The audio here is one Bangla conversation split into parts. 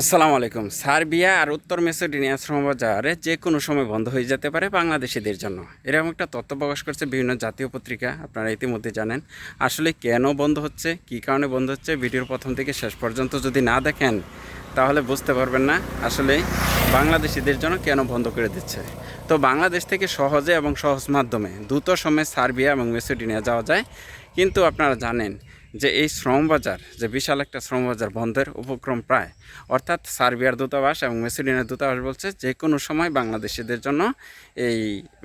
আসসালামু আলাইকুম। সার্বিয়া আর উত্তর মেসোডিনিয়া শ্রমবাজারে যে কোনো সময় বন্ধ হয়ে যেতে পারে বাংলাদেশিদের জন্য। এরকম একটা তথ্য প্রকাশ করছে বিভিন্ন জাতীয় পত্রিকা, আপনারা ইতিমধ্যে জানেন। আসলে কেন বন্ধ হচ্ছে, কী কারণে বন্ধ হচ্ছে, ভিডিওর প্রথম থেকে শেষ পর্যন্ত যদি না দেখেন, তাহলে বুঝতে পারবেন না আসলে বাংলাদেশিদের জন্য কেন বন্ধ করে দিচ্ছে। তো বাংলাদেশ থেকে সহজে এবং সহজ মাধ্যমে দ্রুত সময়ে সার্বিয়া এবং মেসোডিনিয়া যাওয়া যায়। কিন্তু আপনারা জানেন যে এই শ্রমবাজার, যে বিশাল একটা শ্রমবাজার বন্ধের উপক্রম প্রায়, অর্থাৎ সার্বিয়ার দূতাবাস এবং মেসিডিনের দূতাবাস বলছে যে কোনো সময় বাংলাদেশিদের জন্য এই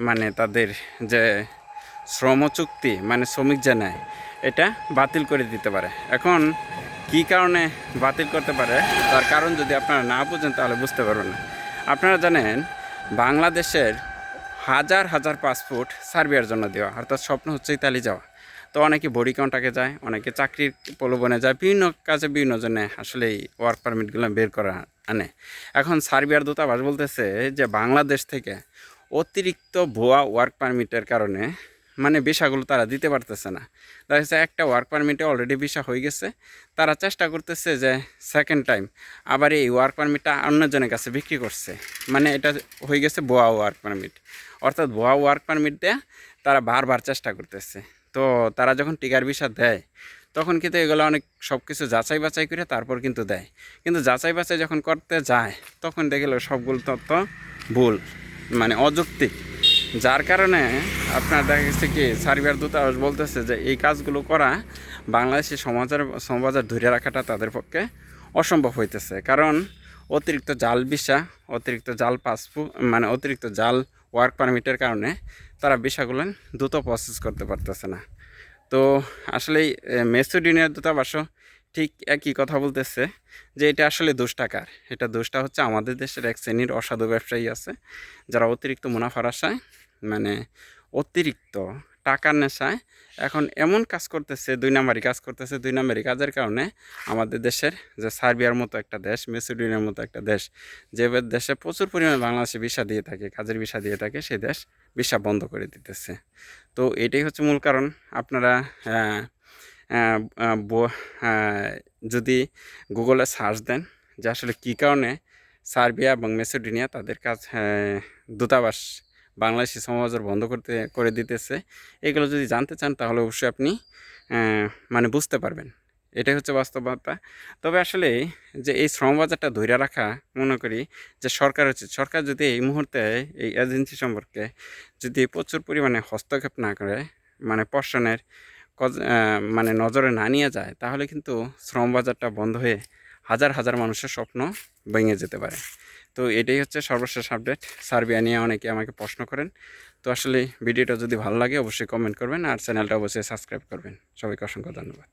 মানে তাদের যে শ্রম চুক্তি মানে শ্রমিক যে নেয়, এটা বাতিল করে দিতে পারে। এখন কী কারণে বাতিল করতে পারে, তার কারণ যদি আপনারা না বুঝেন তাহলে বুঝতে পারবেন না। আপনারা জানেন, বাংলাদেশের হাজার হাজার পাসপোর্ট সার্বিয়ার জন্য দেওয়া। অর্থাৎ স্বপ্ন হচ্ছে ইতালি যাওয়া। তো অনেকে বডি কাউন্টাকে যায়, অনেকে চাকরির প্রলোভনে যায়, বিভিন্ন কাজে বিভিন্ন জনে আসলে এই ওয়ার্ক পারমিটগুলো বের করা আনে। এখন সার্বিয়ার দূতাবাস বলতেছে যে বাংলাদেশ থেকে অতিরিক্ত ভুয়া ওয়ার্ক পারমিটের কারণে মানে ভিসাগুলো তারা দিতে পারতেছে না। দেখা যাচ্ছে একটা ওয়ার্ক পারমিটে অলরেডি ভিসা হয়ে গেছে। তারা চেষ্টা করতেছে যে সেকেন্ড টাইম আবার এই ওয়ার্ক পারমিটটা অন্যজনের কাছে বিক্রি করছে। মানে এটা হয়ে গেছে ভুয়া ওয়ার্ক পারমিট অর্থাৎ ভুয়া ওয়ার্ক পারমিট দেয়া তারা বারবার চেষ্টা করতেছে। তো তারা যখন টিকার ভিসা দেয়, তখন কিন্তু এগুলো অনেক সব কিছু যাচাই বাছাই করে তারপর কিন্তু দেয়। কিন্তু যাচাই বাছাই যখন করতে যায়, তখন দেখল সবগুলো তথ্য ভুল মানে অযৌক্তিক। যার কারণে আপনার দেখা গেছে কি, সার্বিয়ার দূতাবাস বলতেছে যে এই কাজগুলো করা বাংলাদেশি সমাজের সমাজের ধরে রাখাটা তাদের পক্ষে অসম্ভব হইতেছে। কারণ অতিরিক্ত জাল ভিসা অতিরিক্ত জাল পাসপোর্ট মানে অতিরিক্ত জাল ওয়ার্ক পারমিটের কারণে তারা ভিসাগুলো দ্রুত প্রসেস করতে পারতেছে না। তো আসলে মেসোডিনিয়ার দূতাবাসও ঠিক একই কথা বলতেছে যে এটা আসলে দোষ টাকার এটা দোষটা হচ্ছে আমাদের দেশের এক শ্রেণির অসাধু ব্যবসায়ী আছে, যারা অতিরিক্ত মুনাফার আশায় মানে অতিরিক্ত টাকার নেশায় এখন এমন কাজ করতেছে, দুই নাম্বারই কাজ করতেছে, দুই নাম্বারই কাজের কারণে আমাদের দেশের যে সার্বিয়ার মতো একটা দেশ মেসিডোনিয়ার মতো একটা দেশ, যে দেশে প্রচুর পরিমাণে বাংলাদেশে ভিসা দিয়ে থাকে, কাজের ভিসা দিয়ে থাকে সেই দেশ ভিসা বন্ধ করে দিতেছে। তো এটাই হচ্ছে মূল কারণ। আপনারা যদি গুগলে সার্চ দেন যে আসলে কী কারণে সার্বিয়া এবং মেসিডোনিয়া তাদের কাজ দূতাবাস বাংলাদেশি সমাজের বন্ধ করতে করে দিতেছে এগুলো যদি জানতে চান তাহলে অবশ্যই আপনি মানে বুঝতে পারবেন। এটাই হচ্ছে বাস্তবতা। তবে আসলে যে এই শ্রমবাজারটা ধৈর্য রাখা মনে করি যে সরকার হচ্ছে সরকার যদি এই মুহূর্তে এই এজেন্সি সম্পর্কে যদি প্রচুর পরিমাণে হস্তক্ষেপ না করে মানে আহ, মানে নজরে না নিয়ে যায়, তাহলে কিন্তু শ্রম বাজারটা বন্ধ হয়ে হাজার হাজার মানুষের স্বপ্ন ভেঙে যেতে পারে। তো এটাই হচ্ছে সর্বশেষ আপডেট সার্বিয়া নিয়ে অনেকে আমাকে প্রশ্ন করেন। তো আসলে ভিডিওটা যদি ভালো লাগে, অবশ্যই কমেন্ট করবেন আর চ্যানেলটা অবশ্যই সাবস্ক্রাইব করবেন। সবাইকে অসংখ্য ধন্যবাদ।